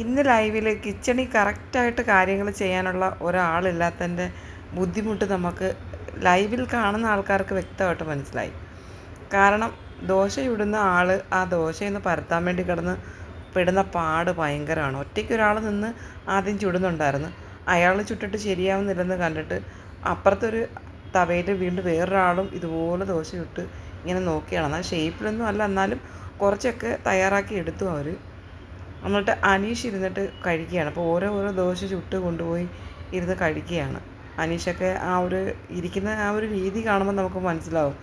ഇന്ന് ലൈവിൽ കിച്ചണിൽ കറക്റ്റായിട്ട് കാര്യങ്ങൾ ചെയ്യാനുള്ള ഒരാളില്ലാത്തതിന്റെ ബുദ്ധിമുട്ട് നമുക്ക് ലൈവിൽ കാണുന്ന ആൾക്കാർക്ക് വ്യക്തമായിട്ട് മനസ്സിലായി. കാരണം ദോശ ഇടുന്ന ആൾ ആ ദോശയൊന്ന് പരത്താൻ വേണ്ടി കിടന്ന് പെടുന്ന പാട് ഭയങ്കരമാണ്. ഒറ്റയ്ക്ക് ഒരാൾ നിന്ന് ആദ്യം ചുടുന്നുണ്ടായിരുന്നു. അയാൾ ചുട്ടിട്ട് ശരിയാവുന്നില്ലെന്ന് കണ്ടിട്ട് അപ്പുറത്തൊരു തവയിൽ വീണ്ടും വേറൊരാളും ഇതുപോലെ ദോശ ചുട്ട് ഇങ്ങനെ നോക്കിയാണ്. എന്നാൽ ഷേപ്പിലൊന്നും അല്ല എന്നാലും കുറച്ചൊക്കെ തയ്യാറാക്കി എടുത്തു അവർ എന്നിട്ട് അനീഷ് ഇരുന്നിട്ട് കഴിക്കുകയാണ്. അപ്പോൾ ഓരോ ഓരോ ദോശ ചുട്ട് കൊണ്ടുപോയി ഇരുന്ന് കഴിക്കുകയാണ്. അനീഷൊക്കെ ആ ഒരു ഇരിക്കുന്ന ആ ഒരു രീതി കാണുമ്പോൾ നമുക്ക് മനസ്സിലാവും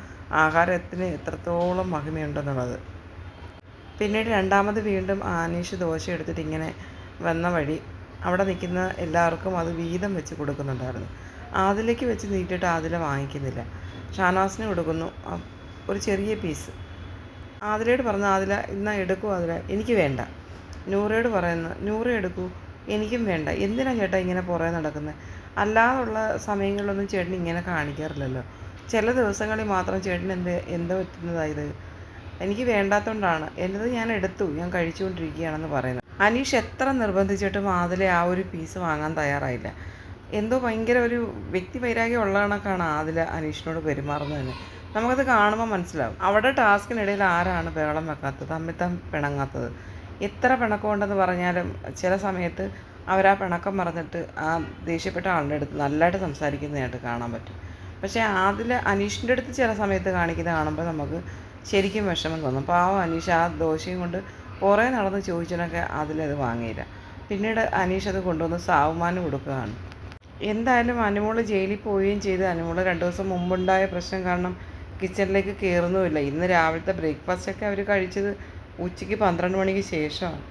ആഹാരത്തിന് എത്രത്തോളം മഹിമയുണ്ടെന്നുള്ളത്. പിന്നീട് രണ്ടാമത് വീണ്ടും ആനീഷ് ദോശ എടുത്തിട്ട് ഇങ്ങനെ വന്ന വഴി അവിടെ നിൽക്കുന്ന എല്ലാവർക്കും അത് വീതം വെച്ച് കൊടുക്കുന്നുണ്ടായിരുന്നു. അതിലേക്ക് വെച്ച് നീട്ടിട്ട് അതിൽ വാങ്ങിക്കുന്നില്ല. ഷാനാസിന് കൊടുക്കുന്നു. ഒരു ചെറിയ പീസ്. ആതിരയോട് പറഞ്ഞു ആതില ഇന്നാ എടുക്കും ആതില. എനിക്ക് വേണ്ട. നൂറയോട് പറയുന്നത് നൂറ എടുക്കൂ എനിക്കും വേണ്ട. എന്തിനാ ചേട്ടാ ഇങ്ങനെ പുറകെ നടക്കുന്നത് അല്ലാതുള്ള സമയങ്ങളിലൊന്നും ചേട്ടൻ ഇങ്ങനെ കാണിക്കാറില്ലല്ലോ. ചില ദിവസങ്ങളിൽ മാത്രം ചേട്ടൻ എന്ത് എന്താ പറ്റുന്നതായത് എനിക്ക് വേണ്ടാത്തതുകൊണ്ടാണ് എന്നത് ഞാൻ എടുത്തു ഞാൻ കഴിച്ചുകൊണ്ടിരിക്കുകയാണെന്ന് പറയുന്നത്. അനീഷ് എത്ര നിർബന്ധിച്ചിട്ടും ആതിലെ ആ ഒരു പീസ് വാങ്ങാൻ തയ്യാറായില്ല. എന്തോ ഭയങ്കര ഒരു വ്യക്തി വൈരാഗ്യം ഉള്ള കണക്കാണ് ആദില അനീഷിനോട് പെരുമാറുന്നത് തന്നെ. നമുക്കത് കാണുമ്പോൾ മനസ്സിലാവും. അവിടെ ടാസ്കിനിടയിൽ ആരാണ് ബഹളം വെക്കാത്തത്? തമ്മിൽ തം പിണങ്ങാത്തത്. എത്ര പിണക്കമുണ്ടെന്ന് പറഞ്ഞാലും ചില സമയത്ത് അവർ ആ പിണക്കം മറന്നിട്ട് ആ ദേഷ്യപ്പെട്ട ആളുടെ അടുത്ത് നല്ലതായിട്ട് സംസാരിക്കുന്നതായിട്ട് കാണാൻ പറ്റും. പക്ഷേ അതിൽ അനീഷിന്റെ അടുത്ത് ചില സമയത്ത് കാണിക്കുന്നത് കാണുമ്പോൾ നമുക്ക് ശരിക്കും വിഷമം തോന്നും. പാവം അനീഷ് ആ ദോശയും കൊണ്ട് കുറേ നടന്ന് ചോദിച്ചിട്ടൊക്കെ അതിലത് വാങ്ങിയില്ല. പിന്നീട് അനീഷ് അത് കൊണ്ടുവന്ന് സാവുമാനം കൊടുക്കുകയാണ്. എന്തായാലും അനുമോൾ ജയിലിൽ പോവുകയും ചെയ്ത്. അനുമോൾ രണ്ട് ദിവസം മുമ്പുണ്ടായ പ്രശ്നം കാരണം കിച്ചണിലേക്ക് കയറുന്നുമില്ല. ഇന്ന് രാവിലത്തെ ബ്രേക്ക്ഫാസ്റ്റൊക്കെ അവർ കഴിച്ചത് ഉച്ചയ്ക്ക് പന്ത്രണ്ട് മണിക്ക് ശേഷമാണ്